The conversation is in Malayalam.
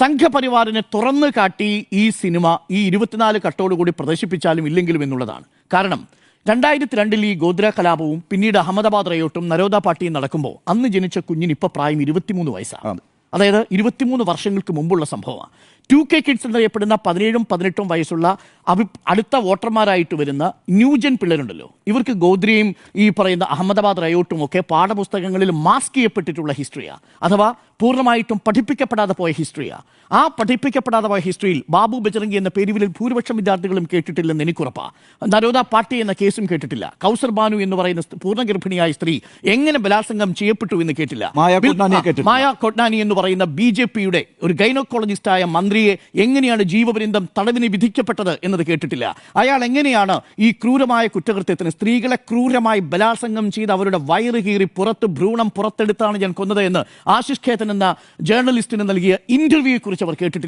സംഘപരിവാറിനെ തുറന്നു കാട്ടി ഈ സിനിമ ഈ ഇരുപത്തിനാല് കട്ടോടുകൂടി പ്രദർശിപ്പിച്ചാലും ഇല്ലെങ്കിലും എന്നുള്ളതാണ്. കാരണം രണ്ടായിരത്തി രണ്ടിൽ ഈ ഗോദ്ര കലാപവും പിന്നീട് അഹമ്മദാബാദ് റയോട്ടും നരോദ പാട്ടിയും നടക്കുമ്പോൾ അന്ന് ജനിച്ച കുഞ്ഞിന് ഇപ്പൊ പ്രായം ഇരുപത്തിമൂന്ന് വയസ്സാണ്. അതായത് ഇരുപത്തിമൂന്ന് വർഷങ്ങൾക്ക് മുമ്പുള്ള സംഭവമാണ്. ടു കെ കിഡ്സ് എന്നറിയപ്പെടുന്ന പതിനേഴും പതിനെട്ടും വയസ്സുള്ള അഭി അടുത്ത വോട്ടർമാരായിട്ട് വരുന്ന ന്യൂജൻ പിള്ളേരുണ്ടല്ലോ. ഇവർക്ക് ഗോദ്രിയും ഈ പറയുന്ന അഹമ്മദാബാദ് റയോട്ടും ഒക്കെ പാഠപുസ്തകങ്ങളിൽ മാസ്ക് ചെയ്യപ്പെട്ടിട്ടുള്ള ഹിസ്റ്ററിയാണ് അഥവാ പൂർണമായിട്ടും പഠിപ്പിക്കപ്പെടാതെ പോയ ഹിസ്റ്ററിയാണ് ആ പഠിപ്പിക്കപ്പെടാതെ പോയ ഹിസ്റ്ററിയിൽ ബാബു ബജറംഗി എന്ന പേരുവിൽ ഭൂരിപക്ഷം വിദ്യാർത്ഥികളും കേട്ടിട്ടില്ലെന്ന് എനിക്കുറപ്പാ. നരോദ പാട്ടി എന്ന കേസും കേട്ടിട്ടില്ല. കൗസർ ബാനു എന്ന് പറയുന്ന പൂർണഗർഭിണിയായ പൂർണ ഗർഭിണിയായ സ്ത്രീ എങ്ങനെ ബലാത്സംഗം ചെയ്യപ്പെട്ടു എന്ന് കേട്ടില്ല. മായ കൊട്നാനി എന്ന് പറയുന്ന ബി ജെ പിയുടെ ഒരു ഗൈനോക്കോളജിസ്റ്റായ മന്ത്രിയെ എങ്ങനെയാണ് ജീവപര്യന്തം തടവിന് വിധിക്കപ്പെട്ടത് എന്നത് കേട്ടിട്ടില്ല. അയാൾ എങ്ങനെയാണ് ഈ ക്രൂരമായ കുറ്റകൃത്യത്തിന് സ്ത്രീകളെ ക്രൂരമായി ബലാത്സംഗം ചെയ്ത് അവരുടെ വയറ് കീറി പുറത്ത് ഭ്രൂണം പുറത്തെടുത്താണ് ഞാൻ കൊന്നത് എന്ന് ആശിഷ് ഖേത്തൻ എന്ന ജേർണലിസ്റ്റിന് നൽകിയ ഇന്റർവ്യൂയെ കുറിച്ച് അവർ കേട്ടിട്ടില്ല.